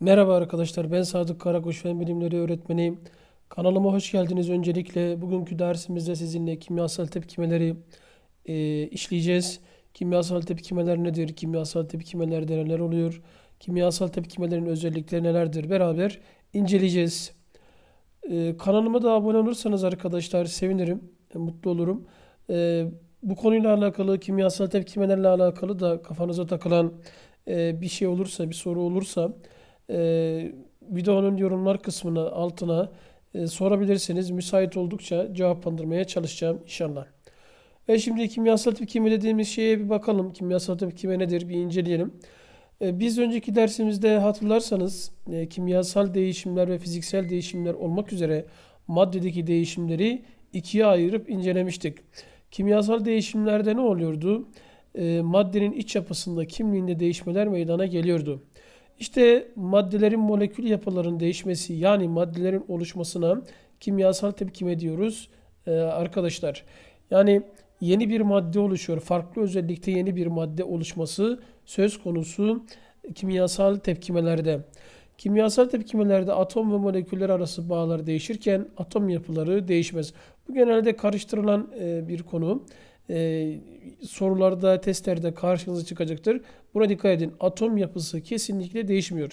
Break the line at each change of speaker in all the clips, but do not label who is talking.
Merhaba arkadaşlar, ben Sadık Karakuş Fen Bilimleri öğretmeniyim. Kanalıma hoş geldiniz. Öncelikle bugünkü dersimizde sizinle kimyasal tepkimeleri e, işleyeceğiz. Kimyasal tepkimeler nedir? Kimyasal tepkimelerde neler oluyor? Kimyasal tepkimelerin özellikleri nelerdir? Beraber inceleyeceğiz. E, kanalıma da abone olursanız arkadaşlar sevinirim, e, mutlu olurum. E, bu konuyla alakalı, kimyasal tepkimelerle alakalı da kafanıza takılan e, bir şey olursa, bir soru olursa e, videonun yorumlar kısmına altına e, sorabilirsiniz. Müsait oldukça cevaplandırmaya çalışacağım inşallah. Ve şimdi kimyasal tepkime dediğimiz şeye bir bakalım. Kimyasal tepkime nedir bir inceleyelim. E, Biz önceki dersimizde hatırlarsanız e, kimyasal değişimler ve fiziksel değişimler olmak üzere maddedeki değişimleri ikiye ayırıp incelemiştik. Kimyasal değişimlerde ne oluyordu? E, Maddenin iç yapısında kimliğinde değişmeler meydana geliyordu. İşte maddelerin molekül yapılarının değişmesi yani maddelerin oluşmasına kimyasal tepkime diyoruz e, arkadaşlar. Yani yeni bir madde oluşuyor. Farklı özellikte yeni bir madde oluşması söz konusu kimyasal tepkimelerde. Kimyasal tepkimelerde atom ve moleküller arası bağlar değişirken atom yapıları değişmez. Bu genelde karıştırılan e, bir konu. E, sorularda, testlerde karşınıza çıkacaktır. Buna dikkat edin. Atom yapısı kesinlikle değişmiyor.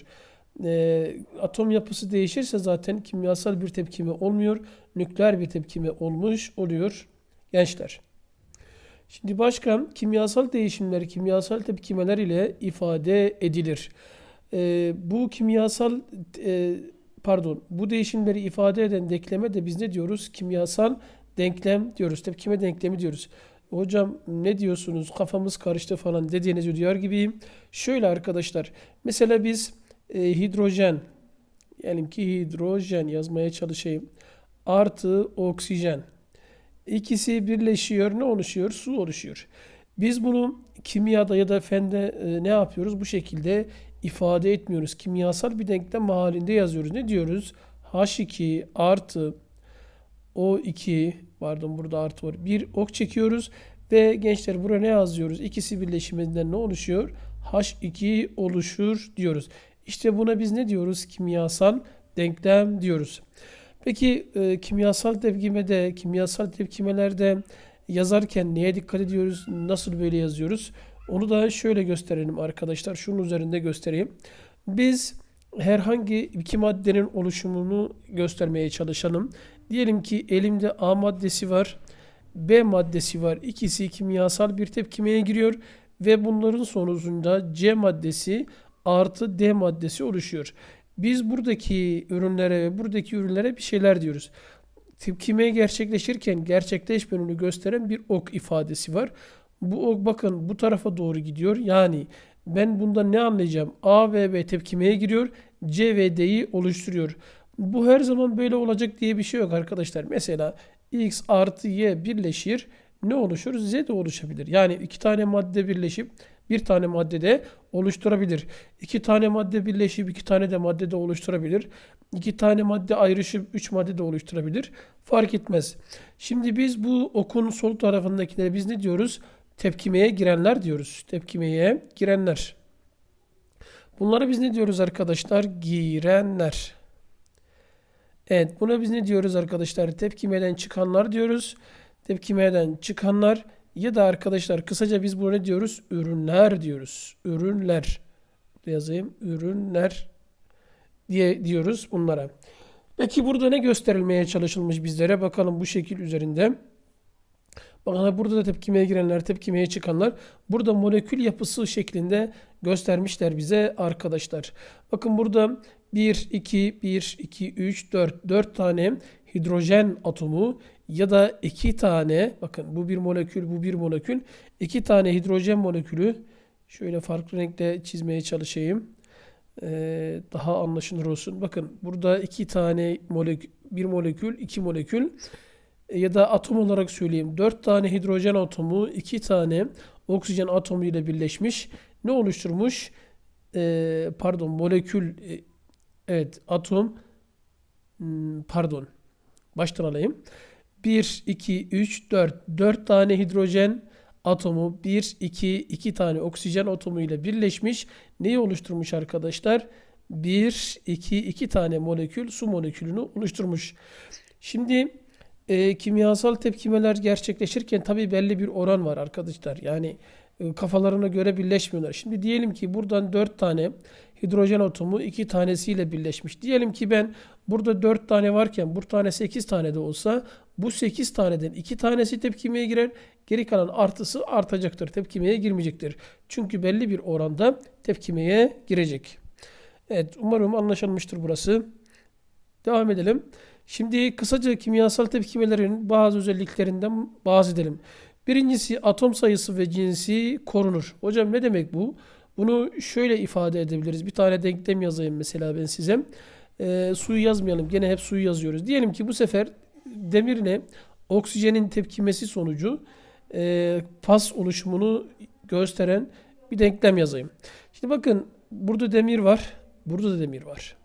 E, atom yapısı değişirse zaten kimyasal bir tepkime olmuyor. Nükleer bir tepkime olmuş oluyor gençler. Şimdi başka kimyasal değişimler, kimyasal tepkimeler ile ifade edilir. Ee, bu kimyasal e, pardon bu değişimleri ifade eden denkleme de biz ne diyoruz? Kimyasal denklem diyoruz. Tepkime denklemi diyoruz. Hocam ne diyorsunuz? Kafamız karıştı falan dediğinizi duyar gibiyim. Şöyle arkadaşlar. Mesela biz e, hidrojen diyelim ki hidrojen yazmaya çalışayım. Artı oksijen. İkisi birleşiyor. Ne oluşuyor? Su oluşuyor. Biz bunu kimyada ya da fende e, ne yapıyoruz? Bu şekilde ifade etmiyoruz. Kimyasal bir denklem halinde yazıyoruz. Ne diyoruz? H2 artı O2 pardon burada artı var. Bir ok çekiyoruz ve gençler buraya ne yazıyoruz? İkisi birleşiminden ne oluşuyor? H2 oluşur diyoruz. İşte buna biz ne diyoruz? Kimyasal denklem diyoruz. Peki e, kimyasal tepkimede, kimyasal tepkimelerde yazarken neye dikkat ediyoruz? Nasıl böyle yazıyoruz? Onu da şöyle gösterelim arkadaşlar. Şunun üzerinde göstereyim. Biz herhangi iki maddenin oluşumunu göstermeye çalışalım. Diyelim ki elimde A maddesi var, B maddesi var. İkisi kimyasal bir tepkimeye giriyor ve bunların sonucunda C maddesi artı D maddesi oluşuyor. Biz buradaki ürünlere ve buradaki ürünlere bir şeyler diyoruz. Tepkime gerçekleşirken gerçekleşmediğini gösteren bir ok ifadesi var. Bu ok bakın bu tarafa doğru gidiyor. Yani ben bundan ne anlayacağım? A ve B tepkimeye giriyor. C ve D'yi oluşturuyor. Bu her zaman böyle olacak diye bir şey yok arkadaşlar. Mesela X artı Y birleşir. Ne oluşur? Z de oluşabilir. Yani iki tane madde birleşip bir tane maddede oluşturabilir. İki tane madde birleşip iki tane de maddede oluşturabilir. İki tane madde ayrışıp üç madde de oluşturabilir. Fark etmez. Şimdi biz bu okun sol tarafındakilere biz ne diyoruz? Tepkimeye girenler diyoruz. Tepkimeye girenler. Bunlara biz ne diyoruz arkadaşlar? Girenler. Evet buna biz ne diyoruz arkadaşlar? Tepkimeden çıkanlar diyoruz. Tepkimeden çıkanlar ya da arkadaşlar kısaca biz buna ne diyoruz? Ürünler diyoruz. Ürünler. Yazayım. Ürünler diye diyoruz bunlara. Peki burada ne gösterilmeye çalışılmış bizlere? Bakalım bu şekil üzerinde. Bakın burada da tepkimeye girenler, tepkimeye çıkanlar. Burada molekül yapısı şeklinde göstermişler bize arkadaşlar. Bakın burada 1, 2, 1, 2, 3, 4, 4 tane hidrojen atomu ya da 2 tane, bakın bu bir molekül, bu bir molekül. 2 tane hidrojen molekülü şöyle farklı renkte çizmeye çalışayım. Ee, daha anlaşılır olsun. Bakın burada 2 tane molekül, bir molekül, 2 molekül ya da atom olarak söyleyeyim 4 tane hidrojen atomu 2 tane oksijen atomu ile birleşmiş. Ne oluşturmuş? Ee, pardon molekül e, evet atom hmm, pardon baştan alayım. 1, 2, 3, 4 4 tane hidrojen atomu 1, 2, 2 tane oksijen atomu ile birleşmiş. Neyi oluşturmuş arkadaşlar? 1, 2, 2 tane molekül su molekülünü oluşturmuş. Şimdi e, kimyasal tepkimeler gerçekleşirken tabii belli bir oran var arkadaşlar. Yani e, kafalarına göre birleşmiyorlar. Şimdi diyelim ki buradan 4 tane hidrojen atomu 2 tanesiyle birleşmiş. Diyelim ki ben burada 4 tane varken bu tane 8 tane de olsa bu 8 taneden 2 tanesi tepkimeye girer. Geri kalan artısı artacaktır. Tepkimeye girmeyecektir. Çünkü belli bir oranda tepkimeye girecek. Evet umarım anlaşılmıştır burası. Devam edelim. Şimdi kısaca kimyasal tepkimelerin bazı özelliklerinden bahsedelim. Birincisi atom sayısı ve cinsi korunur. Hocam ne demek bu? Bunu şöyle ifade edebiliriz. Bir tane denklem yazayım mesela ben size. Ee, suyu yazmayalım. Gene hep suyu yazıyoruz. Diyelim ki bu sefer demirle oksijenin tepkimesi sonucu e, pas oluşumunu gösteren bir denklem yazayım. Şimdi bakın burada demir var. Burada da demir var.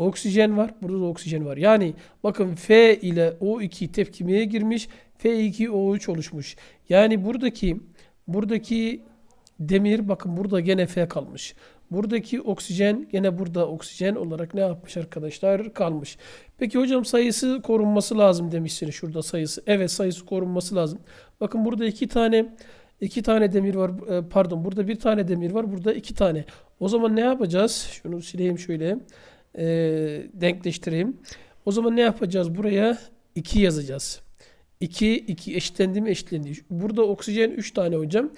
Oksijen var. Burada da oksijen var. Yani bakın F ile O2 tepkimeye girmiş. F2O3 oluşmuş. Yani buradaki buradaki demir bakın burada gene F kalmış. Buradaki oksijen gene burada oksijen olarak ne yapmış arkadaşlar? Kalmış. Peki hocam sayısı korunması lazım demişsiniz şurada sayısı. Evet sayısı korunması lazım. Bakın burada iki tane iki tane demir var. E, Pardon burada bir tane demir var. Burada iki tane. O zaman ne yapacağız? Şunu sileyim şöyle. E, denkleştireyim. O zaman ne yapacağız? Buraya 2 yazacağız. 2, 2 eşitlendi mi eşitlendi. Burada oksijen 3 tane hocam.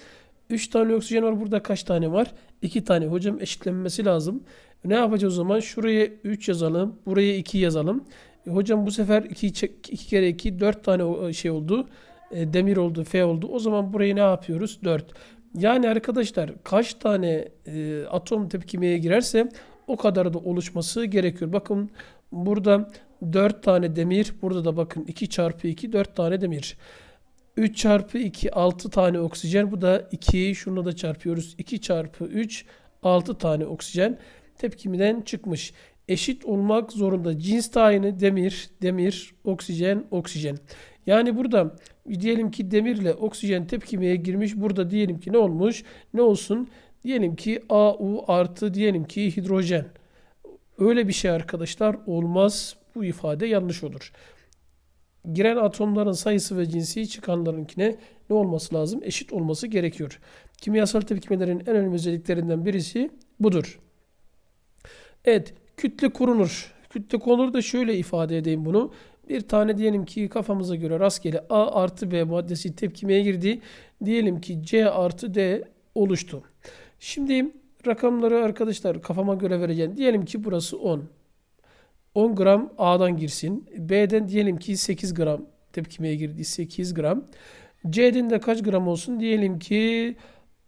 3 tane oksijen var. Burada kaç tane var? 2 tane. Hocam eşitlenmesi lazım. Ne yapacağız o zaman? Şuraya 3 yazalım. Buraya 2 yazalım. E, hocam bu sefer 2, 2 kere 2 4 tane o- şey oldu. E, demir oldu, F oldu. O zaman burayı ne yapıyoruz? 4. Yani arkadaşlar kaç tane e, atom tepkimeye girerse o kadar da oluşması gerekiyor. Bakın burada 4 tane demir. Burada da bakın 2 çarpı 2 4 tane demir. 3 çarpı 2 6 tane oksijen. Bu da 2. Şunu da çarpıyoruz. 2 çarpı 3 6 tane oksijen tepkimeden çıkmış. Eşit olmak zorunda. Cins tayini demir, demir, oksijen, oksijen. Yani burada diyelim ki demirle oksijen tepkimeye girmiş. Burada diyelim ki ne olmuş? Ne olsun? Diyelim ki AU artı diyelim ki hidrojen. Öyle bir şey arkadaşlar olmaz. Bu ifade yanlış olur. Giren atomların sayısı ve cinsi çıkanlarınkine ne olması lazım? Eşit olması gerekiyor. Kimyasal tepkimelerin en önemli özelliklerinden birisi budur. Evet, kütle korunur. Kütle korunur da şöyle ifade edeyim bunu. Bir tane diyelim ki kafamıza göre rastgele A artı B maddesi tepkimeye girdi. Diyelim ki C artı D oluştu. Şimdi rakamları arkadaşlar kafama göre vereceğim. Diyelim ki burası 10. 10 gram A'dan girsin. B'den diyelim ki 8 gram tepkimeye girdi. 8 gram. C'den de kaç gram olsun? Diyelim ki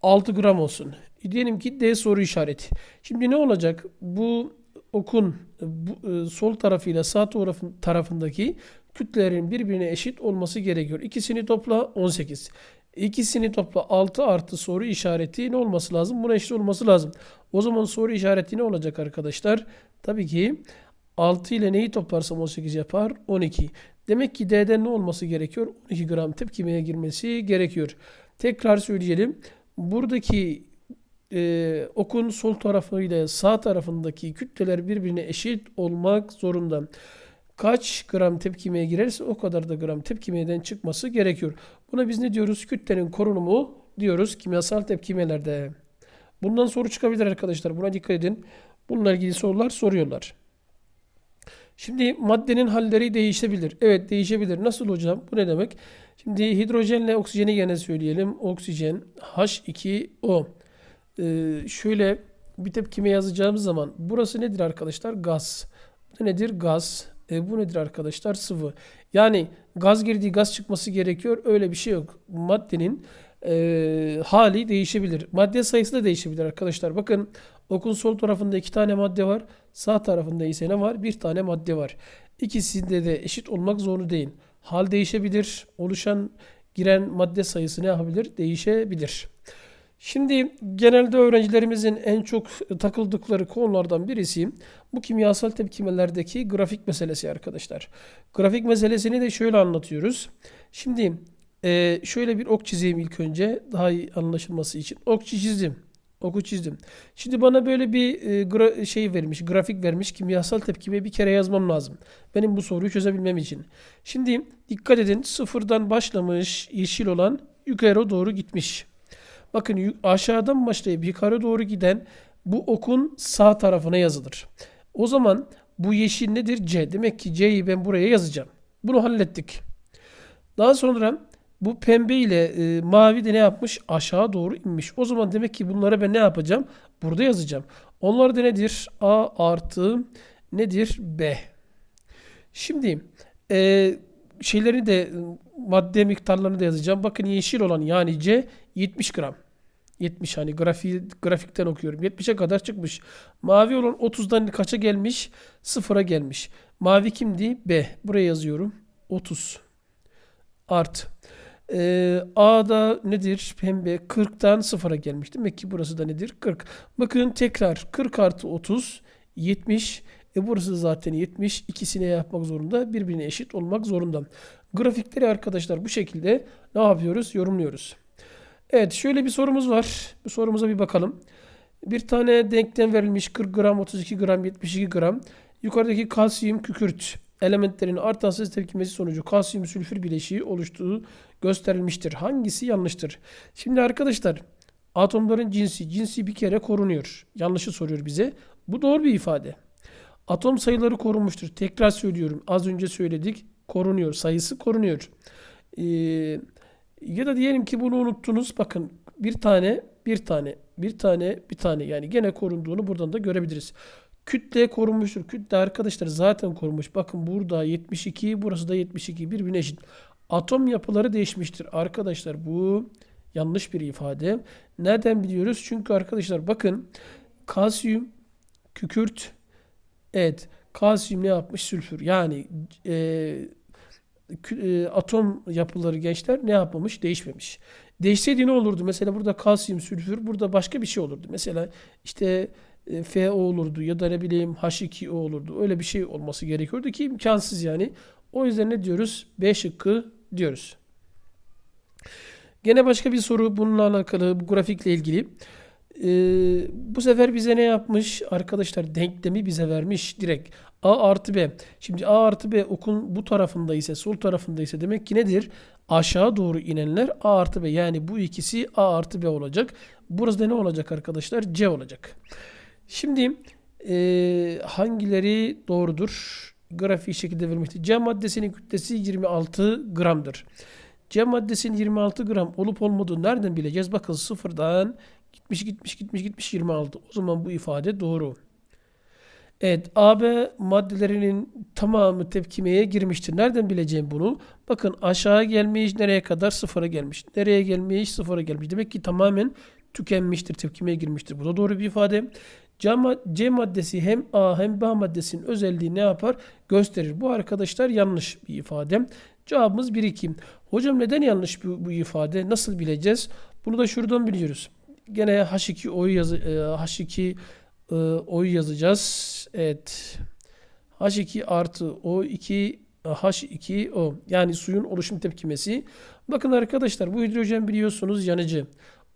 6 gram olsun. Diyelim ki D soru işareti. Şimdi ne olacak? Bu okun bu, e, sol tarafıyla sağ tarafın- tarafındaki kütlelerin birbirine eşit olması gerekiyor. İkisini topla 18. İkisini topla 6 artı soru işareti ne olması lazım? Buna eşit olması lazım. O zaman soru işareti ne olacak arkadaşlar? Tabii ki 6 ile neyi toplarsam 18 yapar? 12. Demek ki D'den ne olması gerekiyor? 12 gram tepkimeye girmesi gerekiyor. Tekrar söyleyelim. Buradaki e, okun sol tarafı ile sağ tarafındaki kütleler birbirine eşit olmak zorunda. Kaç gram tepkimeye girerse o kadar da gram tepkimeden çıkması gerekiyor. Buna biz ne diyoruz? Kütlenin korunumu diyoruz kimyasal tepkimelerde. Bundan soru çıkabilir arkadaşlar. Buna dikkat edin. Bununla ilgili sorular soruyorlar. Şimdi maddenin halleri değişebilir. Evet değişebilir. Nasıl hocam? Bu ne demek? Şimdi hidrojenle oksijeni gene söyleyelim. Oksijen H2O. Ee, şöyle bir tepkime yazacağımız zaman burası nedir arkadaşlar? Gaz. Bu nedir? Gaz. E, bu nedir arkadaşlar? Sıvı. Yani gaz girdiği gaz çıkması gerekiyor. Öyle bir şey yok. Maddenin e, hali değişebilir. Madde sayısı da değişebilir arkadaşlar. Bakın okun sol tarafında iki tane madde var. Sağ tarafında ise ne var? Bir tane madde var. İkisinde de eşit olmak zorunda değil. Hal değişebilir. Oluşan giren madde sayısı ne yapabilir? Değişebilir. Şimdi genelde öğrencilerimizin en çok takıldıkları konulardan birisi bu kimyasal tepkimelerdeki grafik meselesi arkadaşlar. Grafik meselesini de şöyle anlatıyoruz. Şimdi e, şöyle bir ok çizeyim ilk önce daha iyi anlaşılması için. Ok çizdim. Oku çizdim. Şimdi bana böyle bir e, gra- şey vermiş, grafik vermiş. Kimyasal tepkime bir kere yazmam lazım. Benim bu soruyu çözebilmem için. Şimdi dikkat edin. Sıfırdan başlamış yeşil olan yukarı doğru gitmiş. Bakın aşağıdan başlayıp yukarı doğru giden bu okun sağ tarafına yazılır. O zaman bu yeşil nedir? C. Demek ki C'yi ben buraya yazacağım. Bunu hallettik. Daha sonra bu pembe ile e, mavi de ne yapmış? Aşağı doğru inmiş. O zaman demek ki bunları ben ne yapacağım? Burada yazacağım. Onlar da nedir? A artı nedir? B. Şimdi e, şeyleri de madde miktarlarını da yazacağım. Bakın yeşil olan yani C 70 gram. 70 hani grafiği, grafikten okuyorum. 70'e kadar çıkmış. Mavi olan 30'dan kaça gelmiş? Sıfıra gelmiş. Mavi kimdi? B. Buraya yazıyorum. 30 art. Ee, A'da nedir? Pembe 40'tan sıfıra gelmiş. Demek ki burası da nedir? 40. Bakın tekrar 40 artı 30 70. E burası zaten 70. İkisine yapmak zorunda. Birbirine eşit olmak zorunda. Grafikleri arkadaşlar bu şekilde ne yapıyoruz? Yorumluyoruz. Evet şöyle bir sorumuz var. Bu sorumuza bir bakalım. Bir tane denklem verilmiş 40 gram, 32 gram, 72 gram. Yukarıdaki kalsiyum kükürt elementlerinin artansız tepkimesi sonucu kalsiyum sülfür bileşiği oluştuğu gösterilmiştir. Hangisi yanlıştır? Şimdi arkadaşlar atomların cinsi, cinsi bir kere korunuyor. Yanlışı soruyor bize. Bu doğru bir ifade. Atom sayıları korunmuştur. Tekrar söylüyorum. Az önce söyledik. Korunuyor. Sayısı korunuyor. Ee, ya da diyelim ki bunu unuttunuz. Bakın bir tane, bir tane, bir tane, bir tane. Yani gene korunduğunu buradan da görebiliriz. Kütle korunmuştur. Kütle arkadaşlar zaten korunmuş. Bakın burada 72, burası da 72. Birbirine eşit. Atom yapıları değişmiştir. Arkadaşlar bu yanlış bir ifade. Nereden biliyoruz? Çünkü arkadaşlar bakın kalsiyum, kükürt, evet kalsiyum ne yapmış? Sülfür. Yani e, atom yapıları gençler ne yapmamış? Değişmemiş. Değişseydi ne olurdu? Mesela burada kalsiyum, sülfür, burada başka bir şey olurdu. Mesela işte e, FO olurdu ya da ne bileyim H2O olurdu. Öyle bir şey olması gerekiyordu ki imkansız yani. O yüzden ne diyoruz? B şıkkı diyoruz. Gene başka bir soru bununla alakalı, bu grafikle ilgili. Ee, bu sefer bize ne yapmış? Arkadaşlar denklemi bize vermiş direkt. A artı B. Şimdi A artı B okun bu tarafında ise sol tarafında ise demek ki nedir? Aşağı doğru inenler A artı B. Yani bu ikisi A artı B olacak. Burası da ne olacak arkadaşlar? C olacak. Şimdi e, hangileri doğrudur? Grafiği şekilde vermişti. C maddesinin kütlesi 26 gramdır. C maddesinin 26 gram olup olmadığını nereden bileceğiz? Bakın sıfırdan gitmiş gitmiş gitmiş gitmiş 26. O zaman bu ifade doğru. Evet AB maddelerinin tamamı tepkimeye girmiştir. Nereden bileceğim bunu? Bakın aşağı gelmiş nereye kadar? Sıfıra gelmiş. Nereye gelmiş? Sıfıra gelmiş. Demek ki tamamen tükenmiştir, tepkimeye girmiştir. Bu da doğru bir ifade. C, mad- C maddesi hem A hem B maddesinin özelliği ne yapar? Gösterir. Bu arkadaşlar yanlış bir ifade. Cevabımız 1-2. Hocam neden yanlış bu, bu ifade? Nasıl bileceğiz? Bunu da şuradan biliyoruz. Gene H2O'yu yazı e, H2 e, O'yu yazacağız. Evet. H2 artı O2 H2O yani suyun oluşum tepkimesi. Bakın arkadaşlar bu hidrojen biliyorsunuz yanıcı.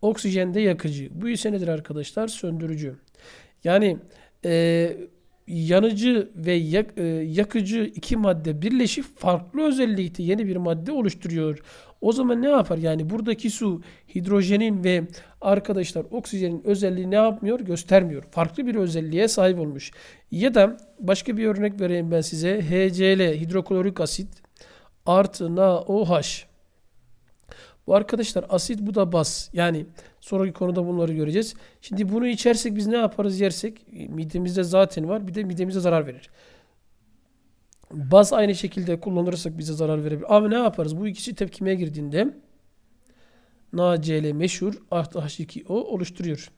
Oksijen de yakıcı. Bu ise nedir arkadaşlar? Söndürücü. Yani e, yanıcı ve yak- e, yakıcı iki madde birleşip farklı özellikte yeni bir madde oluşturuyor. O zaman ne yapar? Yani buradaki su hidrojenin ve arkadaşlar oksijenin özelliği ne yapmıyor? Göstermiyor. Farklı bir özelliğe sahip olmuş. Ya da başka bir örnek vereyim ben size. HCl hidroklorik asit artı NaOH. Bu arkadaşlar asit bu da baz. Yani sonraki konuda bunları göreceğiz. Şimdi bunu içersek biz ne yaparız yersek? Midemizde zaten var. Bir de midemize zarar verir. Baz aynı şekilde kullanırsak bize zarar verebilir. Abi ne yaparız? Bu ikisi tepkimeye girdiğinde NaCl meşhur artı H2O oluşturuyor.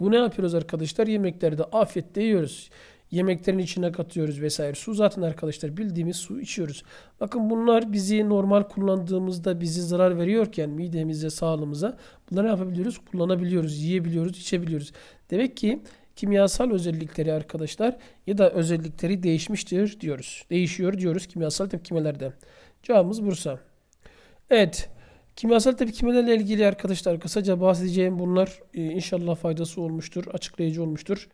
Bu ne yapıyoruz arkadaşlar? Yemeklerde afiyetle yiyoruz. Yemeklerin içine katıyoruz vesaire. Su zaten arkadaşlar bildiğimiz su içiyoruz. Bakın bunlar bizi normal kullandığımızda bizi zarar veriyorken midemize, sağlığımıza bunları ne yapabiliyoruz? Kullanabiliyoruz, yiyebiliyoruz, içebiliyoruz. Demek ki kimyasal özellikleri arkadaşlar ya da özellikleri değişmiştir diyoruz. Değişiyor diyoruz kimyasal tepkimelerde. Cevabımız Bursa. Evet. Kimyasal tepkimelerle ilgili arkadaşlar kısaca bahsedeceğim bunlar e, inşallah faydası olmuştur, açıklayıcı olmuştur.